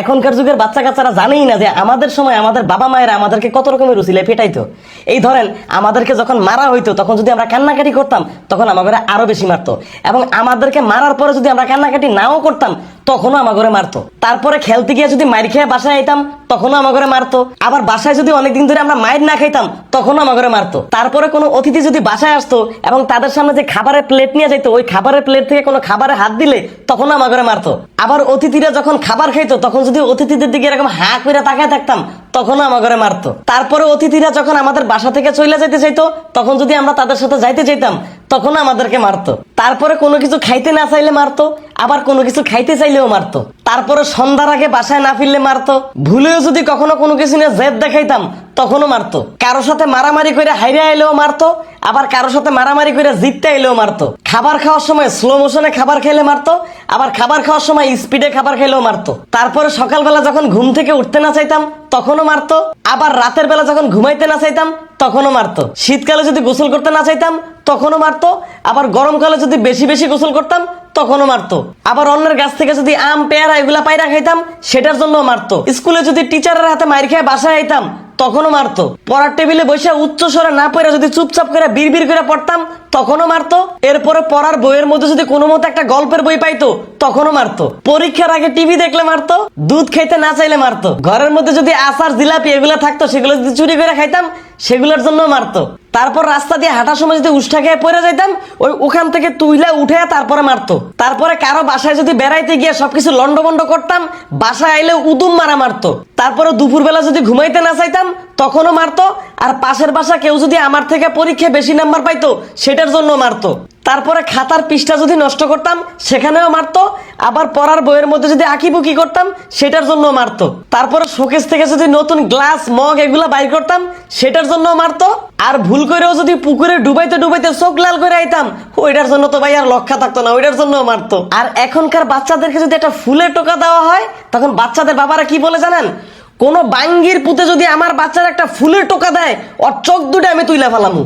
এখনকার যুগের বাচ্চা কাচ্চারা জানেই না যে আমাদের সময় আমাদের বাবা মায়েরা আমাদেরকে কত রকমের রুচিলে ফেটাইতো। এই ধরেন, আমাদেরকে যখন মারা হইতো, তখন যদি আমরা কান্নাকাটি করতাম, তখন আমাদের আরও বেশি মারতো। এবং আমাদেরকে মারার পরে যদি আমরা কান্নাকাটি নাও করতাম তখনও আমার ঘরে মারতো। তারপরে খেলতে গিয়ে যদি মাইর খেয়ে বাসায় আইতাম, তখনও আমার ঘরে মারতো। আবার বাসায় যদি অনেকদিন ধরে আমরা মাইর না খাইতাম, তখনও আমার ঘরে মারতো। তারপরে কোনো অতিথি যদি বাসায় আসতো এবং তাদের সামনে যে খাবারের প্লেট নিয়ে যাইতো, ওই খাবারের প্লেট থেকে কোনো খাবারে হাত দিলে তখনও আমার ঘরে মারতো। আবার অতিথিরা যখন খাবার খাইতো, তখন যদি অতিথিদের দিকে এরকম হা করে তাকায় থাকতাম, তখনও আমার ঘরে মারতো। তারপরে অতিথিরা যখন আমাদের বাসা থেকে চলে যেতে চাইতো, তখন যদি আমরা তাদের সাথে যাইতে চাইতাম তখন আমাদেরকে মারতো। তারপরে কোনো কিছু খাইতে না চাইলে মারতো, আবার কোনো কিছু খাইতে চাইলেও মারতো। তারপরে সন্ধ্যার আগে বাসায় না ফিরলে মারতো। ভুলেও যদি কখনো কোনো কিছু নিয়ে জেদ দেখাইতাম, তখনও মারতো। কারোর সাথে মারামারি করে হাইরে আইলেও মারতো, আবার কারোর সাথে মারামারি করে জিততে আইলেও মারতো। খাবার খাওয়ার সময় স্লো মোশনে খাবার খেলে মারতো, আবার খাবার খাওয়ার সময় স্পিডে খাবার খেলেও মারতো। তারপরে সকালবেলা যখন ঘুম থেকে উঠতে না চাইতাম, তখনও মারতো, আবার রাতের বেলা যখন ঘুমাইতে না চাইতাম তখনও মারতো। শীতকালে যদি গোসল করতে না চাইতাম, তখনও মারতো। আবার গরমকালে যদি বেশি বেশি গোসল করতাম, তখনও মারতো। আবার অন্যের গাছ থেকে যদি আম, পেয়ারা এগুলা পায়রা খাইতাম, সেটার জন্য মারতো। স্কুলে যদি টিচারের হাতে মাইর খেয়ে বাসায় আইতাম, তখনও মারতো। পড়ার টেবিলে বসে উচ্চ স্বরে না পড়ে যদি চুপচাপ করে বিড়বিড় করে পড়তাম, তখনও মারতো। এরপরে পড়ার বইয়ের মধ্যে যদি কোনো মতো একটা গল্পের বই পাইতো, তখনও মারতো। পরীক্ষার আগে টিভি দেখলে মারতো, দুধ খাইতে না চাইলে মারতো। ঘরের মধ্যে যদি আচার, জিলাপি এগুলো থাকতো, সেগুলো যদি চুরি করে খাইতাম সেগুলোর জন্য মারতো। তারপর রাস্তা দিয়ে হাঁটার সময় যদি উষ্ঠা খেয়ে পড়ে যাইতাম, ওই ওখান থেকে তুইলে উঠে তারপরে মারতো। তারপরে কারও বাসায় যদি বেড়াইতে গিয়ে সবকিছু লন্ডভন্ড করতাম, বাসায় আইলে উদুম মারা মারতো। তারপরে দুপুরবেলা যদি ঘুমাইতে না চাইতাম, তখনও মারতো। আর পাশের বাসা কেউ যদি আমার থেকে পরীক্ষায় বেশি নাম্বার পাইতো, সেটার জন্য মারতো। তারপরে খাতার পৃষ্ঠা যদি নষ্ট করতাম, সেখানেও মারতো। আবার পড়ার বইয়ের মধ্যে যদি আঁকিবুকি করতাম, সেটার জন্য মারতো। তারপরে শোকেস থেকে যদি নতুন গ্লাস, মগ এগুলো বাইর করতাম, সেটার জন্য মারতো। আর ভুল করেও যদি পুকুরে ডুবাইতে ডুবাইতে চোখ লাল করে আইতাম ওইটার জন্য তো ভাই আর লক্ষা থাকতো না, ওইটার জন্য মারতো। আর এখনকার বাচ্চাদেরকে যদি একটা ফুলের টোকা দেওয়া হয়, তখন বাচ্চাদের বাবারা কি বলে জানেন? কোনো বাঙ্গির পুঁতে যদি আমার বাচ্চার একটা ফুলের টোকা দেয়, ওর চোখ দুটো আমি তুইলা ফেলামু।